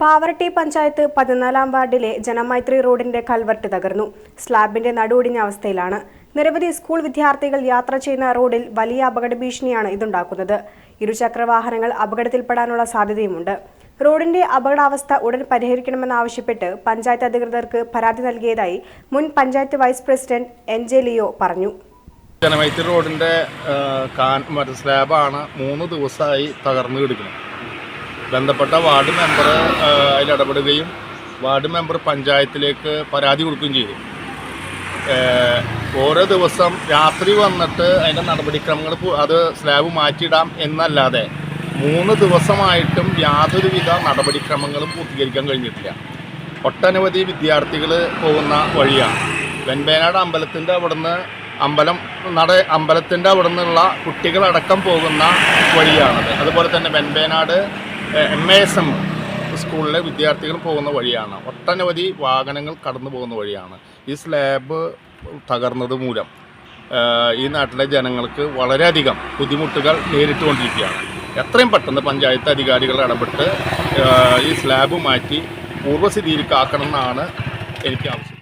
പാവറട്ടി പഞ്ചായത്ത് പതിനാലാം വാർഡിലെ ജനമൈത്രി റോഡിന്റെ കൽവർട്ട് തകർന്നു. സ്ലാബിന്റെ നടുവൊടിഞ്ഞ അവസ്ഥയിലാണ്. നിരവധി സ്കൂൾ വിദ്യാർത്ഥികൾ യാത്ര ചെയ്യുന്ന റോഡിൽ വലിയ അപകട ഭീഷണിയാണ് ഇതുണ്ടാക്കുന്നത്. ഇരുചക്ര വാഹനങ്ങൾ അപകടത്തിൽപ്പെടാനുള്ള സാധ്യതയുമുണ്ട്. റോഡിന്റെ അപകടാവസ്ഥ ഉടൻ പരിഹരിക്കണമെന്നാവശ്യപ്പെട്ട് പഞ്ചായത്ത് അധികൃതർക്ക് പരാതി നൽകിയതായി മുൻ panchayat vice president N J Leo പറഞ്ഞു. ജനമൈത്രി റോഡിന്റെ സ്ലാബാണ് മൂന്ന് ദിവസമായി തകർന്നു കിടക്കുന്നത്. ബന്ധപ്പെട്ട വാർഡ് മെമ്പർ അതിൽ ഇടപെടുകയും വാർഡ് മെമ്പർ പഞ്ചായത്തിലേക്ക് പരാതി കൊടുക്കുകയും ചെയ്തു. ഓരോ ദിവസം രാത്രി വന്നിട്ട് അതിന്റെ നടപടിക്രമങ്ങൾ അത് സ്ലാബ് മാറ്റിയിടാം എന്നല്ലാതെ മൂന്ന് ദിവസമായിട്ടും യാതൊരുവിധ നടപടിക്രമങ്ങളും പൂർത്തീകരിക്കാൻ കഴിഞ്ഞിട്ടില്ല. ഒട്ടനവധി വിദ്യാർത്ഥികൾ പോകുന്ന വഴിയാണ്. വെൺപേനാട് അമ്പലത്തിന്റെ അവിടുന്ന് അമ്പലം നട അമ്പലത്തിന്റെ അവിടെ നിന്നുള്ള കുട്ടികളടക്കം പോകുന്ന വഴിയാണത്. അതുപോലെ തന്നെ Venpenad M A S M സ്കൂളിലെ വിദ്യാർത്ഥികൾ പോകുന്ന വഴിയാണ്. ഒട്ടനവധി വാഹനങ്ങൾ കടന്നു പോകുന്ന വഴിയാണ്. ഈ സ്ലാബ് തകർന്നത് മൂലം. ഈ നാട്ടിലെ ജനങ്ങൾക്ക് വളരെയധികം ബുദ്ധിമുട്ടുകൾ നേരിട്ടുകൊണ്ടിരിക്കുകയാണ്. എത്രയും പെട്ടെന്ന് പഞ്ചായത്ത് അധികാരികൾ ഇടപെട്ട് ഈ സ്ലാബ് മാറ്റി പൂർവസ്ഥിതിയിലേക്കാക്കണം എന്നാണ് എനിക്ക് ആവശ്യം.